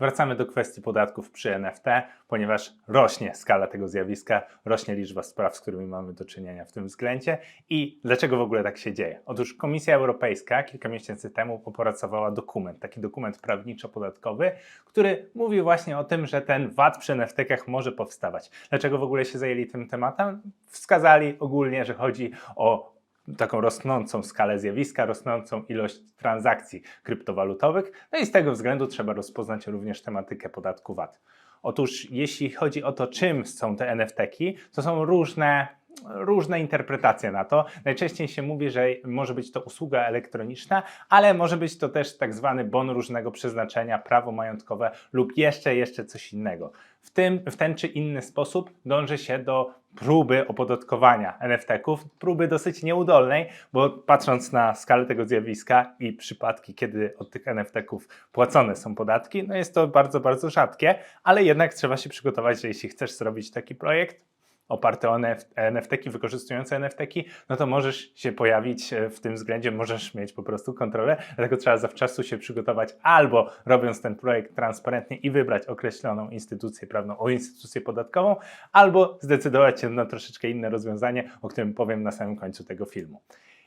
Wracamy do kwestii podatków przy NFT, ponieważ rośnie skala tego zjawiska, rośnie liczba spraw, z którymi mamy do czynienia w tym względzie. I dlaczego w ogóle tak się dzieje? Otóż Komisja Europejska kilka miesięcy temu opracowała dokument, taki dokument prawniczo-podatkowy, który mówi właśnie o tym, że ten VAT przy NFT-kach może powstawać. Dlaczego w ogóle się zajęli tym tematem? Wskazali ogólnie, że chodzi o taką rosnącą skalę zjawiska, rosnącą ilość transakcji kryptowalutowych, no i z tego względu trzeba rozpoznać również tematykę podatku VAT. Otóż jeśli chodzi o to, czym są te NFT-ki, to są różne, różne interpretacje na to. Najczęściej się mówi, że może być to usługa elektroniczna, ale może być to też tak zwany bon różnego przeznaczenia, prawo majątkowe lub jeszcze, jeszcze coś innego. W, tym, w ten czy inny sposób dąży się do próby opodatkowania NFT-ków, próby dosyć nieudolnej, bo patrząc na skalę tego zjawiska i przypadki, kiedy od tych NFT-ków płacone są podatki, no jest to bardzo, bardzo rzadkie, ale jednak trzeba się przygotować, że jeśli chcesz zrobić taki projekt, oparty o NFT-ki, wykorzystujące NFT-ki, no to możesz się pojawić e, w tym względzie, możesz mieć po prostu kontrolę, dlatego trzeba zawczasu się przygotować albo robiąc ten projekt transparentnie i wybrać określoną instytucję prawną, o instytucję podatkową, albo zdecydować się na troszeczkę inne rozwiązanie, o którym powiem na samym końcu tego filmu.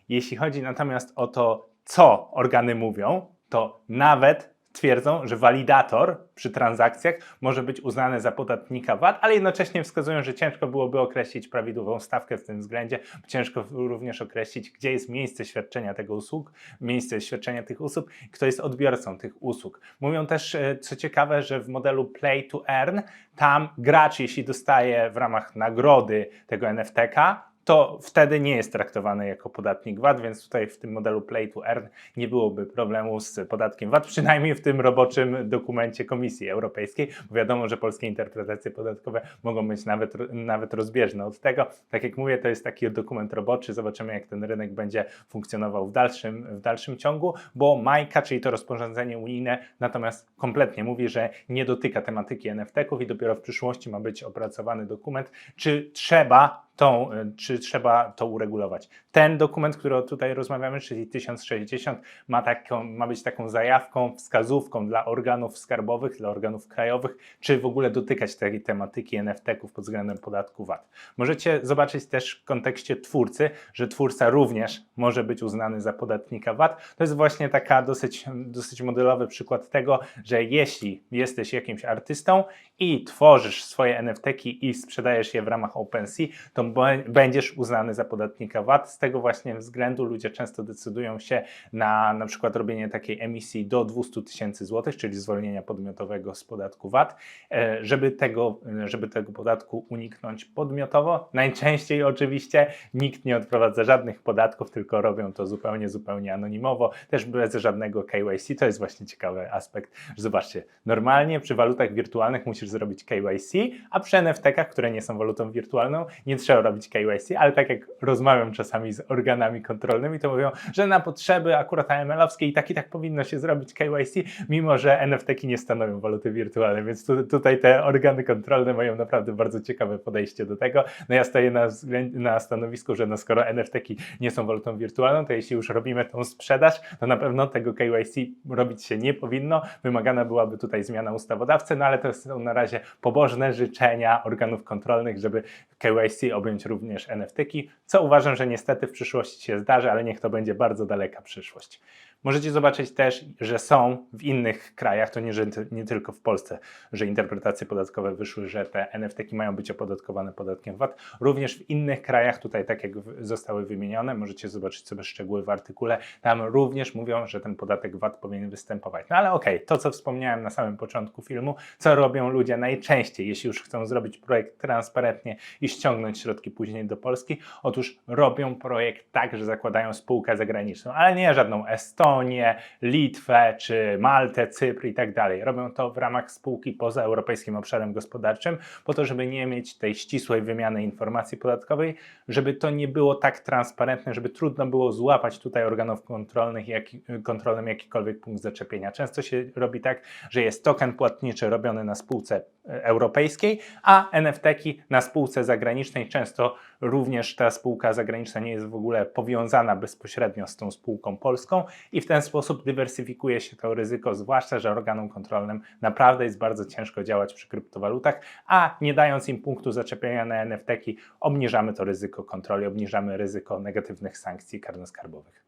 Jeśli chodzi natomiast o to, co organy mówią, to nawet twierdzą, że walidator przy transakcjach może być uznany za podatnika VAT, ale jednocześnie wskazują, że ciężko byłoby określić prawidłową stawkę w tym względzie, ciężko również określić, gdzie jest miejsce świadczenia tego usług, miejsce świadczenia tych usług, kto jest odbiorcą tych usług. Mówią też, e, co ciekawe, że w modelu Play to Earn, tam gracz, jeśli dostaje w ramach nagrody tego NFT-ka, to wtedy nie jest traktowany jako podatnik VAT, więc tutaj w tym modelu Play to Earn nie byłoby problemu z podatkiem VAT, przynajmniej w tym roboczym dokumencie Komisji Europejskiej, bo wiadomo, że polskie interpretacje podatkowe mogą być nawet, nawet rozbieżne od tego. Tak jak mówię, to jest taki dokument roboczy, zobaczymy jak ten rynek będzie funkcjonował w dalszym, w dalszym ciągu, bo Majka, czyli to rozporządzenie unijne, natomiast kompletnie mówi, że nie dotyka tematyki NFT-ków i dopiero w przyszłości ma być opracowany dokument, czy trzeba tą, czy trzeba to uregulować. Ten dokument, który tutaj rozmawiamy, czyli 1060, ma, taką, ma być taką zajawką, wskazówką dla organów skarbowych, dla organów krajowych, czy w ogóle dotykać tej tematyki NFT-ków pod względem podatku VAT. Możecie zobaczyć też w kontekście twórcy, że twórca również może być uznany za podatnika VAT. To jest właśnie taka dosyć, dosyć modelowy przykład tego, że jeśli jesteś jakimś artystą i tworzysz swoje NFT-ki i sprzedajesz je w ramach OpenSea, to będziesz uznany za podatnika VAT. Z tego właśnie względu ludzie często decydują się na na przykład robienie takiej emisji do 200 tysięcy złotych, czyli zwolnienia podmiotowego z podatku VAT, e, żeby tego, żeby tego podatku uniknąć podmiotowo. Najczęściej oczywiście nikt nie odprowadza żadnych podatków, tylko robią to zupełnie, zupełnie anonimowo, też bez żadnego KYC. To jest właśnie ciekawy aspekt, zobaczcie, normalnie przy walutach wirtualnych musisz zrobić KYC, a przy NFT-kach, które nie są walutą wirtualną, nie trzeba robić KYC, ale tak jak rozmawiam czasami z organami kontrolnymi, to mówią, że na potrzeby akurat AML-owskie i tak i tak powinno się zrobić KYC, mimo że NFT-ki nie stanowią waluty wirtualnej, więc tu, tutaj te organy kontrolne mają naprawdę bardzo ciekawe podejście do tego. No ja stoję na, na stanowisku, że no skoro NFT-ki nie są walutą wirtualną, to jeśli już robimy tą sprzedaż, to na pewno tego KYC robić się nie powinno. Wymagana byłaby tutaj zmiana ustawodawcy, no ale to są na razie pobożne życzenia organów kontrolnych, żeby KYC objąć również NFT-ki, co uważam, że niestety w przyszłości się zdarzy, ale niech to będzie bardzo daleka przyszłość. Możecie zobaczyć też, że są w innych krajach, to nie, że nie tylko w Polsce, że interpretacje podatkowe wyszły, że te NFT-ki mają być opodatkowane podatkiem VAT. Również w innych krajach, tutaj tak jak zostały wymienione, możecie zobaczyć sobie szczegóły w artykule, tam również mówią, że ten podatek VAT powinien występować. No ale okej, okay, to co wspomniałem na samym początku filmu, co robią ludzie najczęściej, jeśli już chcą zrobić projekt transparentnie i ściągnąć środki później do Polski, otóż robią projekt tak, że zakładają spółkę zagraniczną, ale nie żadną Estonię, Estonię, Litwę czy Maltę, Cypr i tak dalej. Robią to w ramach spółki poza Europejskim Obszarem Gospodarczym, po to, żeby nie mieć tej ścisłej wymiany informacji podatkowej, żeby to nie było tak transparentne, żeby trudno było złapać tutaj organów kontrolnych, jak, kontrolnym jakikolwiek punkt zaczepienia. Często się robi tak, że jest token płatniczy robiony na spółce europejskiej, a NFT-ki na spółce zagranicznej, często również ta spółka zagraniczna nie jest w ogóle powiązana bezpośrednio z tą spółką polską i w ten sposób dywersyfikuje się to ryzyko, zwłaszcza, że organom kontrolnym naprawdę jest bardzo ciężko działać przy kryptowalutach, a nie dając im punktu zaczepienia na NFT-ki, obniżamy to ryzyko kontroli, obniżamy ryzyko negatywnych sankcji karno-skarbowych.